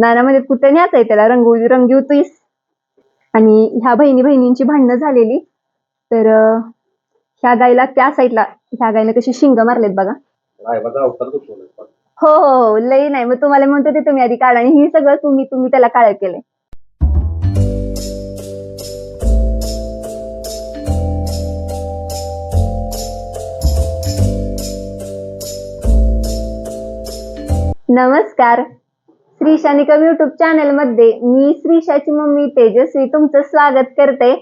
नाना म्हणजे कुठं न्यायचंय त्याला? रंगू रंगीवतोयस आणि ह्या बहिणी बहिणींची भांडणं झालेली. तर ह्या गायला त्या साईडला ह्या गायला कशी शिंग मारलेत बघा. हो हो हो लई नाही. मग तुम्हाला म्हणतो ते तुम्ही आधी काढा. आणि ही सगळं तुम्ही तुम्ही त्याला काळ केलंय. नमस्कार. श्री शानिकम युट्यूब चॅनलमध्ये मी श्रीशाची मम्मी तेजस्वी तुमचं स्वागत करते.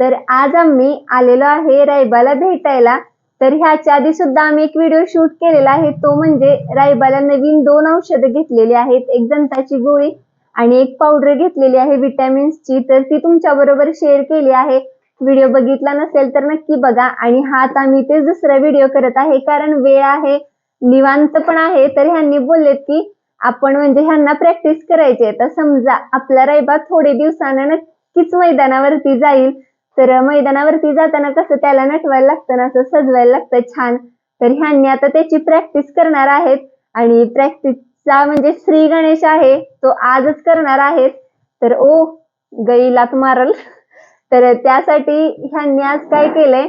तर आज आम्ही आलेलो आहे रायबाला भेटायला. तर ह्याच्या आधी सुद्धा आम्ही एक व्हिडिओ शूट केलेला आहे. तो म्हणजे रायबाला नवीन दोन औषधं घेतलेली आहेत. एक दंताची गोळी आणि एक पावडर घेतलेली आहे विटॅमिन्सची तर ती तुमच्या बरोबर शेअर केली आहे. व्हिडिओ बघितला नसेल तर नक्की बघा. आणि हा आता आम्ही ते दुसरा व्हिडिओ करत आहे. कारण वेळ आहे. निवांत पण आहे. तर ह्यांनी बोललेत की आपण म्हणजे ह्यांना प्रॅक्टिस करायची आहे तर समजा आपला रायबा थोडे दिवसानं नक्कीच मैदानावरती जाईल. तर मैदानावरती जाताना कसं त्याला नटवायला लागतं ना असं सजवायला लागतं छान. तर ह्यांनी आता त्याची प्रॅक्टिस करणार आहेत. आणि प्रॅक्टिसचा म्हणजे श्री गणेश आहे तो आजच करणार आहेत. तर ओ गईलात मारल. तर त्यासाठी ह्यांनी आज काय केलंय?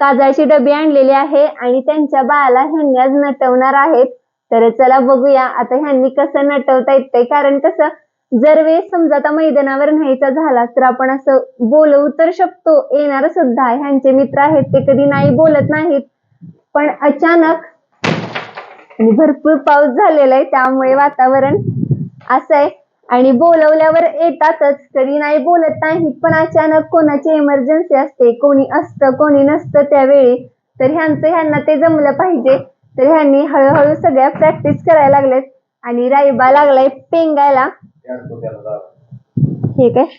काजळची डबी आणलेली आहे आणि त्यांच्या बाळाला ह्यांनी आज नटवणार आहेत. तर चला बघूया. आता ह्यांनी कसं नटवता येतंय कारण कसं जर वेळ समजा आता मैदानावर न्यायचा झाला तर आपण असं बोलवू तर शकतो. येणार सुद्धा. ह्यांचे मित्र आहेत ते कधी नाही बोलत नाहीत. पण अचानक आणि भरपूर पाऊस झालेला आहे त्यामुळे वातावरण असं आहे. आणि बोलवल्यावर येतातच. कधी नाही बोलत नाहीत पण अचानक कोणाची इमर्जन्सी असते कोणी असतं कोणी नसतं त्यावेळी तर ह्यांचं ह्यांना ते जमलं पाहिजे. तर ह्यांनी हळूहळू सगळ्या प्रॅक्टिस करायला लागलेत. आणि राईबा लागलाय पेंगायला. ठीक आहे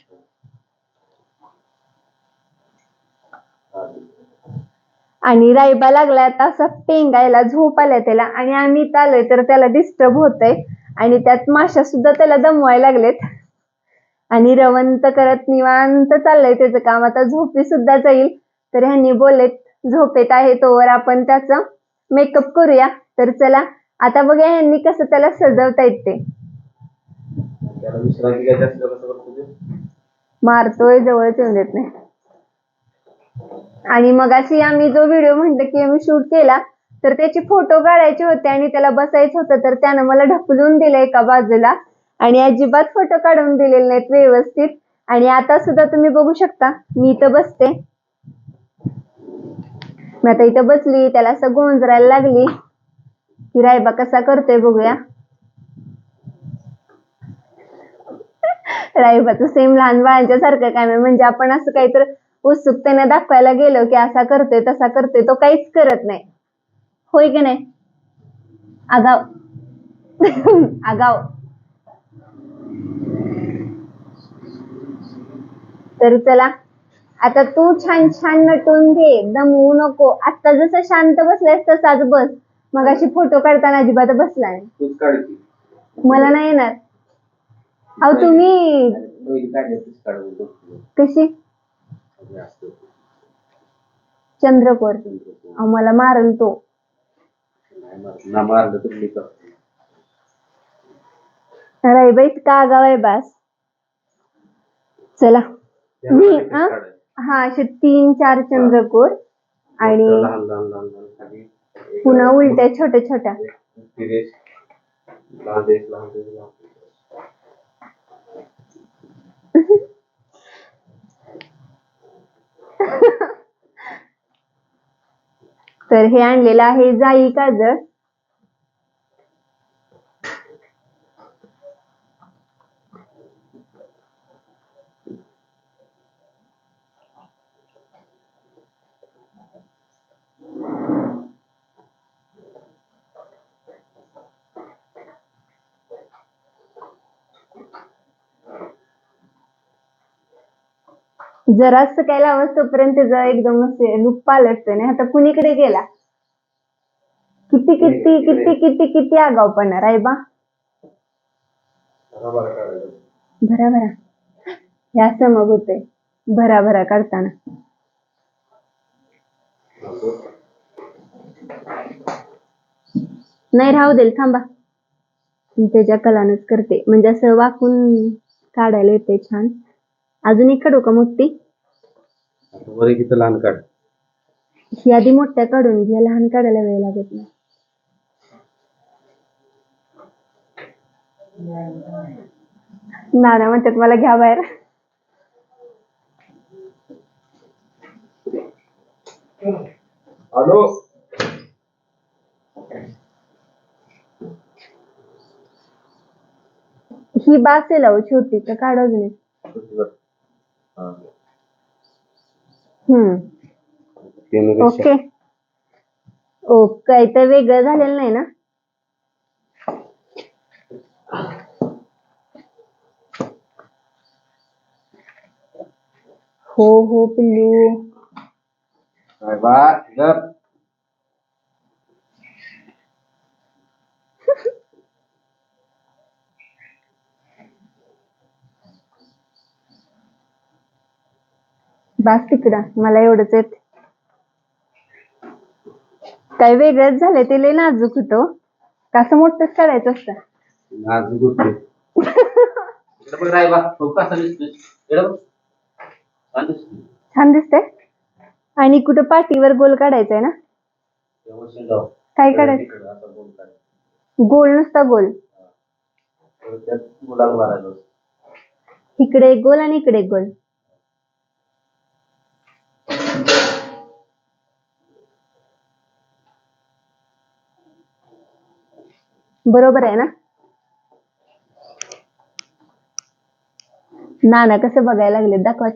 आणि राईबा लागलाय आता असं पेंगायला झोप आल्या त्याला. आणि आम्ही इथं आलोय तर त्याला डिस्टर्ब होतंय. आणि त्यात माशा सुद्धा त्याला दमवायला लागलेत. आणि रवंत करत निवांत चाललंय त्याचं काम. आता झोपी सुद्धा जाईल. तर ह्यांनी बोललेत झोपेत आहे तोवर आपण त्याचं मेकअप करूया. तर चला आता बघूया ह्यांनी कसं त्याला सजवता येते? मारतोय जवळच येऊन देत नाही. आणि मग अशी आम्ही जो व्हिडिओ म्हटलं की आम्ही शूट केला तर त्याचे फोटो काढायचे होते आणि त्याला बसायचं होतं तर त्यानं मला ढकलून दिलं एका बाजूला. आणि अजिबात फोटो काढून दिलेले नाहीत व्यवस्थित. आणि आता सुद्धा तुम्ही बघू शकता मी इथं बसते. मी आता इथं बसली त्याला असं गोंजरायला लागली. की रायबा कसा करतोय बघूया. रायबाचं सेम लहान बाळांच्या सारखं काय म्हणजे आपण असं काहीतरी उत्सुकतेने दाखवायला गेलो की असा करतोय तसा करतोय तो काहीच करत नाही. होय की नाही? आगाव. आगाव. तर चला. आता तू छान छान नटून घे दमवू नको आता जसं शांत बसलायस तसाच बस मग अशी फोटो काढताना अजिबात बसला नाही तूच काढती. मला नाही येणार अहो तुम्ही पहिली काढली तीच काढून बघतो. कशी. चंद्रकोर अहो मला मारल तो नाही मारलं. ना मारलं तर मी करतो. राईबाई का आगाव आहे बास चला मी? काढायचं. हा असे तीन चार चंद्रकोर आणि लहान लहान लहान लहान खाली. पुन्हा उलट्या छोट्या छोट्या. लहान लहान लहान. तर हे आणलेलं आहे जाई काजळ जरास काय लावस तोपर्यंत त्याचा एकदम असे लुक पालटतोय. नाही आता कुणीकडे गेला? किती किती किती किती किती आगावपणा बरा काढायचं. भरा भरा हे असं मग होतंय. भरा भरा काढताना. नाही राहू देईल. थांबा. त्याच्या कलानच करते. म्हणजे असं वाकून काढायला येते छान. अजून एक काढू का मोठी? आता वर एक इथं लहान काढ. ही आधी मोठ्या काढून घ्या लहान काढायला वेळ लागत नाही. नाना म्हणतात मला घ्या बाहेर. हॅलो. ही बास आहे लावू छोटी तर काढ अजून एक. ओके. ओ काही तर वेगळं झालेलं नाही ना? हो हो पिल्लू. बास तिकडं. मला एवढंच येत काही वेगळंच झालंय. ते लय नाजूक होतं कसं मोठंच करायचं असतं? नाजूक होते. इकडे बघ राय बा. तो कसा दिसतोय? इकडे बघ. छान दिसतोय. छान दिसतंय? आणि कुठं पाठीवर गोल काढायचंय ना? व्यवस्थित लाव. काय काढायचं? इकडे असा गोल काढ. गोल नुसता गोल. त्यात गुलाल इकडे एक गोल आणि इकडे एक गोल. बरोबर आहे ना? नाना कसं बघायला लागले दाखवा.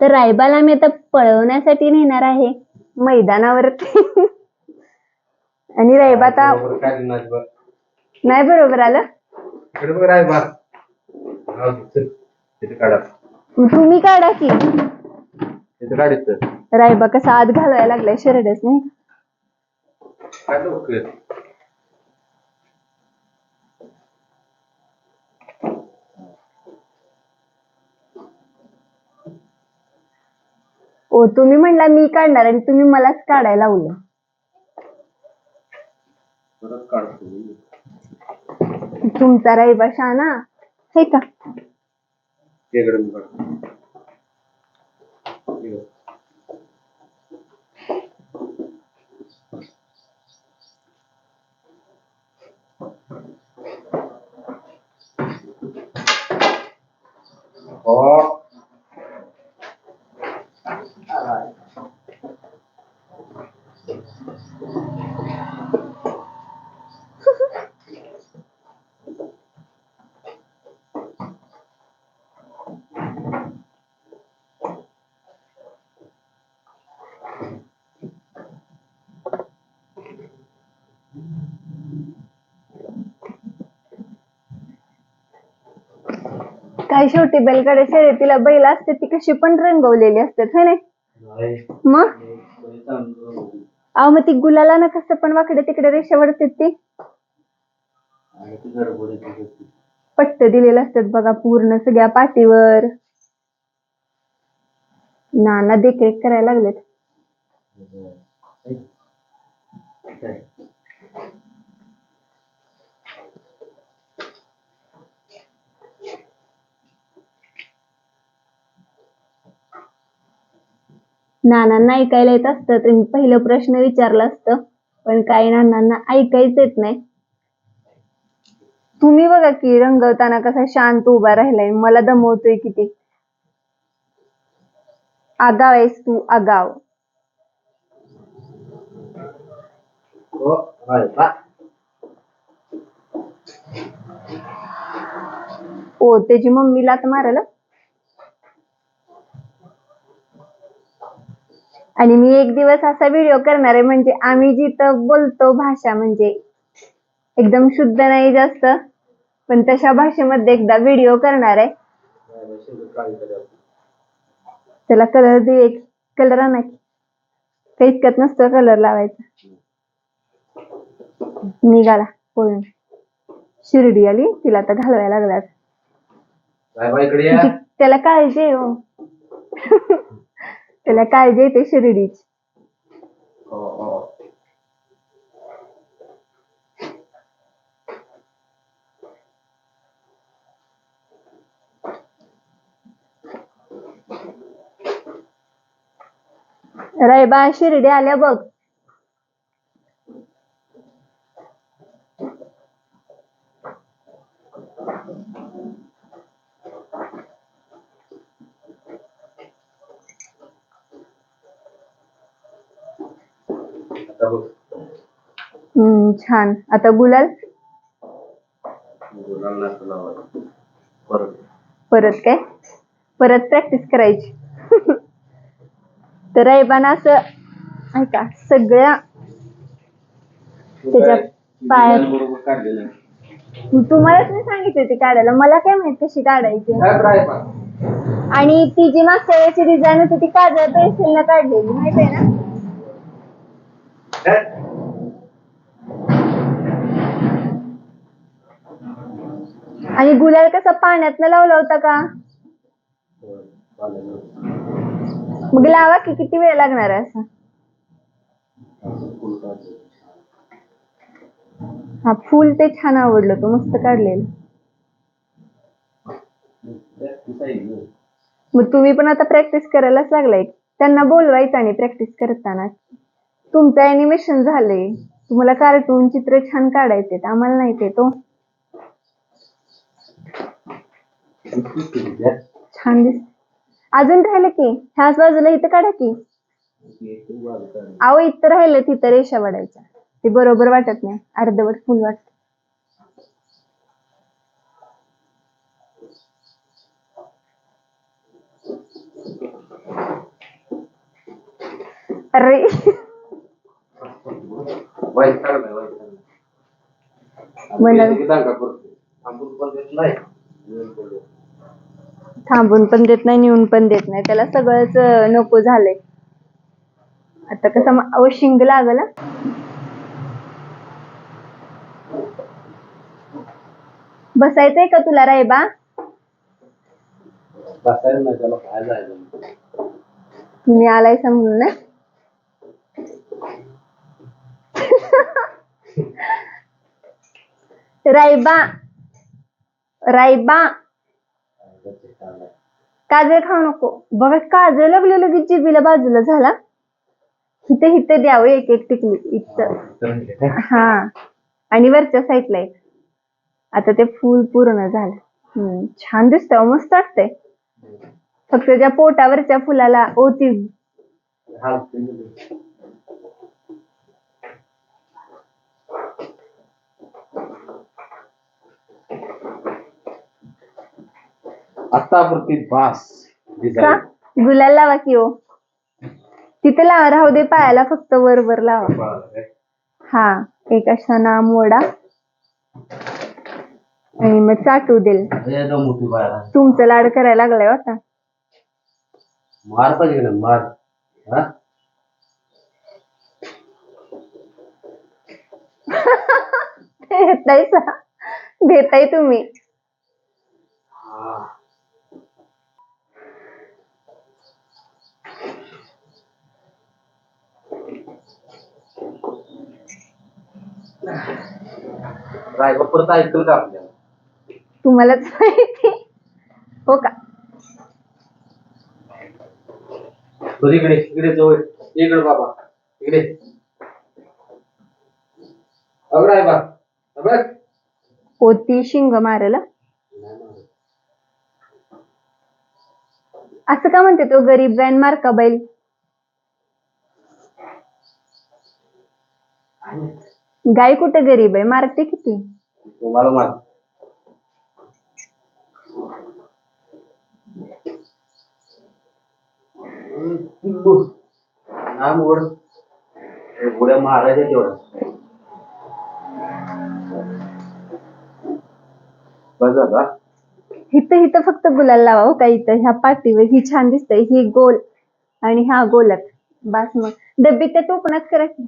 तर रायबाला मी आता पळवण्यासाठी नेणार आहे मैदानावरती आणि रायबा आता. नाही बरोबर आलं? हा, तुम्ही काढा की. रायबा कसा आत घालवायला लागलाय शरडच नाही लवकर ओ तुम्ही म्हणला मी काढणार आणि तुम्ही मलाच काढायला लावलं. परत काढतो मी. तुमचा रायबा शाना हे का? इकडे मी काढतो. इकडे. हो काय शेवटी बैलगाड्या शर्यतीला बैल असते ती कशी पण रंगवलेली असतात है नाही? नाही. मग. अहो मग ती गुलाला ना कसं पण वाकडे तिकडे रेषा वडतात ती. पट्ट दिलेलं असतात बघा पूर्ण सगळ्या पाठीवर. नाना देखरेख करायला लागलेत. नानांना ऐकायला येत असतं. तर मी पहिलं प्रश्न विचारला असतं. पण काही नानांना ऐकायच येत नाही. तुम्ही बघा की रंगवताना कसा शांत उभा राहिलाय. मला दमवतोय किती. आगाव आहेस तू आगाव. हो. ओ त्याची मम्मी लात मारायला. आणि मी एक दिवस असा व्हिडिओ करणार आहे म्हणजे आम्ही जिथं बोलतो भाषा म्हणजे एकदम शुद्ध नाही जास्त पण तशा भाषेमध्ये एकदा व्हिडिओ करणार आहे. त्याला कलर दे कलर आणा की. काही इतकत नसतो कलर लावायचा. निघाला पळून. शिर्डी आली तिला आता घालवायला लागला. त्याला काळजी हो. त्याला काळजी येते शिर्डीची. हो, हो. रायबा शिर्डी आल्या बघ. छान. आता गुलाल. परत. परत काय? परत प्रॅक्टिस करायची. तर रायबाना असं ऐका सगळ्या त्याच्या पायात. तुम्हालाच मी सांगितले ते काढायला. मला काय माहीत कशी काढायची. आणि ती जी मागच्या वेळेची डिझाईन होती ती काजळ पेन्सिल न काढलेली माहीत आहे ना? आणि गुलाल कसा पाण्यात लावला होता का? मग लावा की किती वेळ लागणार आहे हा फुल ते छान आवडलं तो मस्त काढलेलं. मग तुम्ही पण आता प्रॅक्टिस करायलाच लागलाय. त्यांना बोलवायचं आणि प्रॅक्टिस करताना. तुमचं अॅनिमेशन झालंय. तुम्हाला कार्टून चित्र छान काढायचे आम्हाला नाही ते तो छान दिस अजून राहिलं की ह्याच बाजूला इथं काढा की. अहो इथं राहिलं तिथं रेषा वाढायच्या. ते बरोबर वाटत नाही. अर्धवट फुल वाटत. अरे. मला- आम्ही किती दंगा करतोय. थांबून पण देत नाही. येऊन पण देत. थांबून पण देत नाही नेऊन पण देत नाही. त्याला सगळंच नको झालंय. आता कसं म- अहो शिंग लागल. बसायचंय का तुला रायबा? तुम्ही आलाय समजून ना रायबा रायबा. काजळ खाऊ नको. बघा काजळ लागलं लगेच जिबीला बाजूला झाला. हिथे हिथं द्यावं एक एक टिकली. इथं. हा. आणि वरच्या साईडला एक. आता ते फुल पूर्ण झालं. छान दिसत हो, मस्त वाटतंय. फक्त त्या पोटावरच्या फुलाला ओती. आतापुरती बास. का? डिझाईन गुलाल लावा की ओ तिथे लावा राहू दे पायाला फक्त वर वर लावा. हा एक असा नाम मोडा. आणि मग चाटू मोठी बाहेर तुमचं लाड करायला लागलाय हो आता. मार पाहिजे ना मार. हा? देताय सा. देताय तुम्ही. रायबा परत ऐकल का आपल्याला तुम्हालाच माहिती. हो का? इकडे इकडे जवळ. इकडे बाबा इकडे. अग रायबा अबे. पोती शिंग मारल. असं का म्हणते तो गरीब गायन मार का बैल? गाय कुठे गरीब आहे? मारते किती? तुम्हाला मार. पिल्लू नाम ओढ. गोळ्या मारायच्या तेवढं. बस झाला इथं इथं फक्त गुलाल लावा हो का इथं. ह्या पाठीवर ही छान दिसतंय. ही गोल आणि हा गोलक बास मग. डब्बी त्या टोपणात करा की.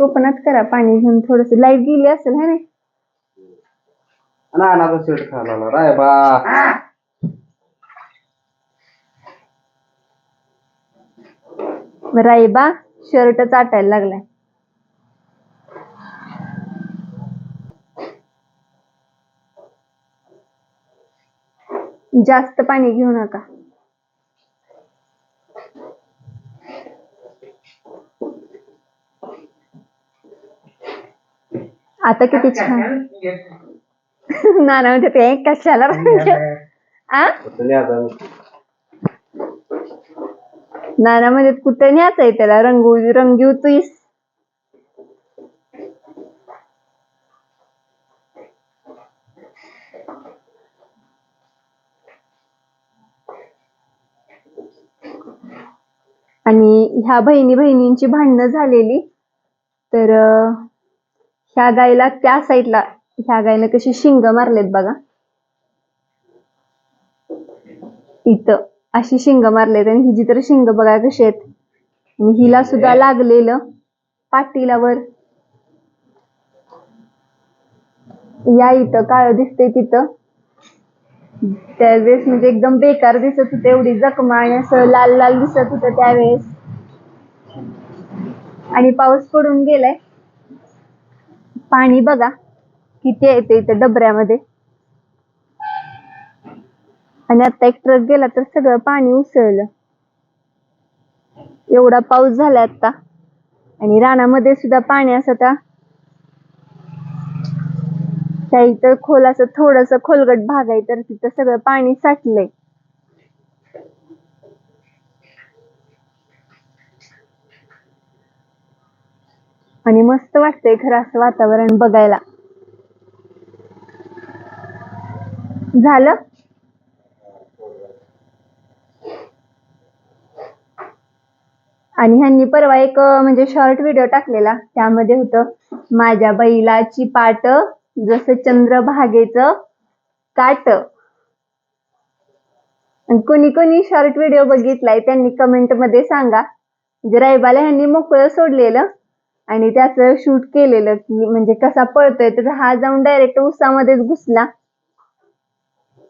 टोपणात करा पाणी घेऊन थोडस. लाइट गेली असेल है ना? ना ना तो सेट खाला रायबा राईबा शर्ट चाटायला लागलाय. जास्त पाणी घेऊ नका. आता किती छान. नाना म्हणते ते कशाला आ? नाना म्हणजे कुठे न्यायचंय त्याला? रंगू रंगीव तुईस आणि ह्या बहिणी बहिणींची भांडणं झालेली. तर ह्या गायला त्या साईडला ह्या गायला कशी शिंग मारलेत बघा. इथं अशी शिंग मारलेत आणि हिची तर शिंग बघा कशी आहेत. आणि हिला सुद्धा लागलेलं पाटीला वर. या इथं काळ दिसते तिथं. त्यावेळेस म्हणजे एकदम बेकार दिसत होते एवढी जखमा आणि असं लाल लाल दिसत होतं त्यावेळेस. आणि पाऊस पडून गेलाय. पाणी बघा. किती आहे ते डबऱ्यामध्ये. आणि आता एक ट्रक गेला तर सगळं पाणी उसळलं. एवढा पाऊस झाला आता. आणि रानामध्ये सुद्धा पाणी असं त्या इथं खोल असं थोडस खोलगट भाग आहे तर तिथं सगळं पाणी साठलंय. आणि मस्त वाटतंय खरं असं वातावरण बघायला. झालं? आणि ह्यांनी परवा एक म्हणजे शॉर्ट व्हिडिओ टाकलेला. त्यामध्ये होतं माझ्या बैलाची पाट जसं चंद्रभागेच काट. आणि कोणी कोणी शॉर्ट व्हिडिओ बघितलाय त्यांनी कमेंटमध्ये सांगा. म्हणजे रायबाला ह्यांनी मोकळं सोडलेलं. आणि त्याचं शूट केलेलं की म्हणजे कसा पळतोय तर हा जाऊन डायरेक्ट उसामध्येच घुसला.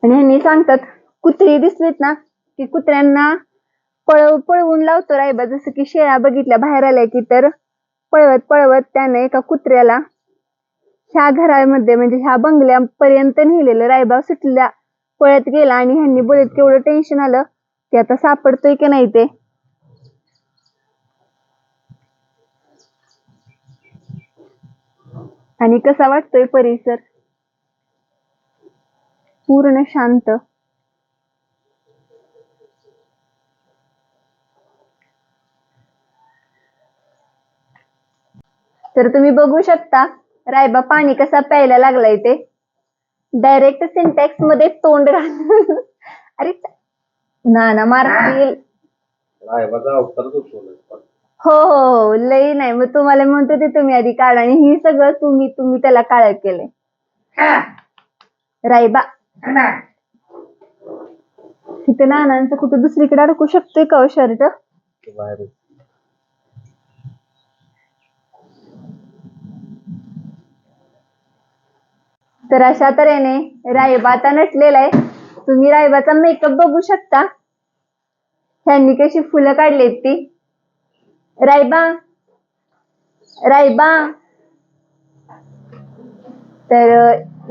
आणि ह्यांनी सांगतात कुत्री दिसलीत ना की कुत्र्यांना पळव पळवून लावतो रायबा. जसं की शेळ्या बघितल्या बाहेर आल्या की तर पळवत पळवत त्याने एका कुत्र्याला ह्या घरामध्ये म्हणजे ह्या बंगल्यापर्यंत नेलेलं रायबा सुटल्या पळत गेला. आणि ह्यांनी बोलत केवढं टेन्शन आलं की आता सापडतोय की नाही ते? आणि कसा वाटतोय परिसर? पूर्ण शांत. तर तुम्ही बघू शकता रायबा पाणी कसा प्यायला लागलाय ते. डायरेक्ट सिंटॅक्समध्ये तोंड राहणार अरे ना ना मारतील. रायबाचा अवतारच हो हो हो लई नाही. मग तुम्हाला म्हणतो ते तुम्ही आधी काढा. आणि ही सगळं तुम्ही तुम्ही त्याला काळ केलंय. रायबा. इथे नानांचं कुठं दुसरीकडे अडकू शकतोय का शर्ट? बाहेर तर अशा तऱ्हेने रायबा आता नटलेला आहे. तुम्ही रायबाचा मेकअप बघू शकता. ह्यांनी कशी फुलं काढलीत ती. रायबा रायबा तर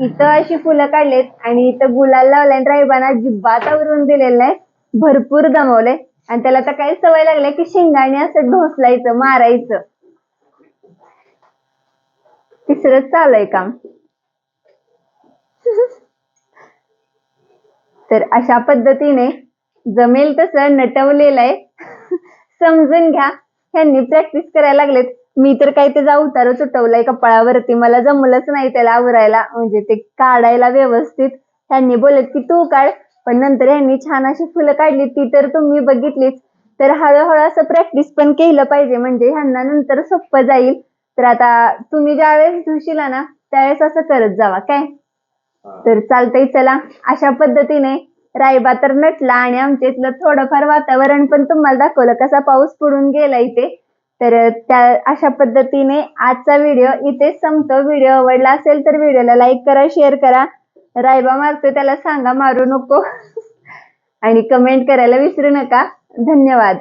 इथं अशी फुलं काढलेत आणि इथं गुलाल लावलाय आणि रायबाना जिब्बात आवरून दिलेलं आहे भरपूर दमवलंय. आणि त्याला तर काही सवय लागली की शिंगाने असं ढोसलायचं मारायचं. तिसरंच चालू आहे काम. तर अशा पद्धतीने जमेल तसं नटवलेलं आहे समजून घ्या. ह्यांनी प्रॅक्टिस करायला लागलेत. मी तर काही त्याचा उतार तुटवलाय कपाळावरती मला जमलंच नाही त्याला आवरायला. म्हणजे ते काढायला व्यवस्थित. ह्यांनी बोलत की तू काढ. पण नंतर ह्यांनी छान अशी फुलं काढली. ती तर तुम्ही बघितलीच. तर हळूहळू असं प्रॅक्टिस पण केलं पाहिजे. म्हणजे ह्यांना नंतर सोपं जाईल. तर आता तुम्ही ज्यावेळेस धुशीला ना त्यावेळेस असं करत जावा. काय? तर चालतंय चला. अशा पद्धतीने रायबा तर नटला आणि आमच्या इथलं थोडंफार वातावरण पण तुम्हाला दाखवलं. कसा पाऊस पडून गेला इथे. तर त्या अशा पद्धतीने आजचा व्हिडिओ इथे संपतो. व्हिडिओ आवडला असेल तर व्हिडिओला लाईक करा शेअर करा. रायबा मारतो त्याला सांगा मारू नको. आणि कमेंट करायला विसरू नका. धन्यवाद.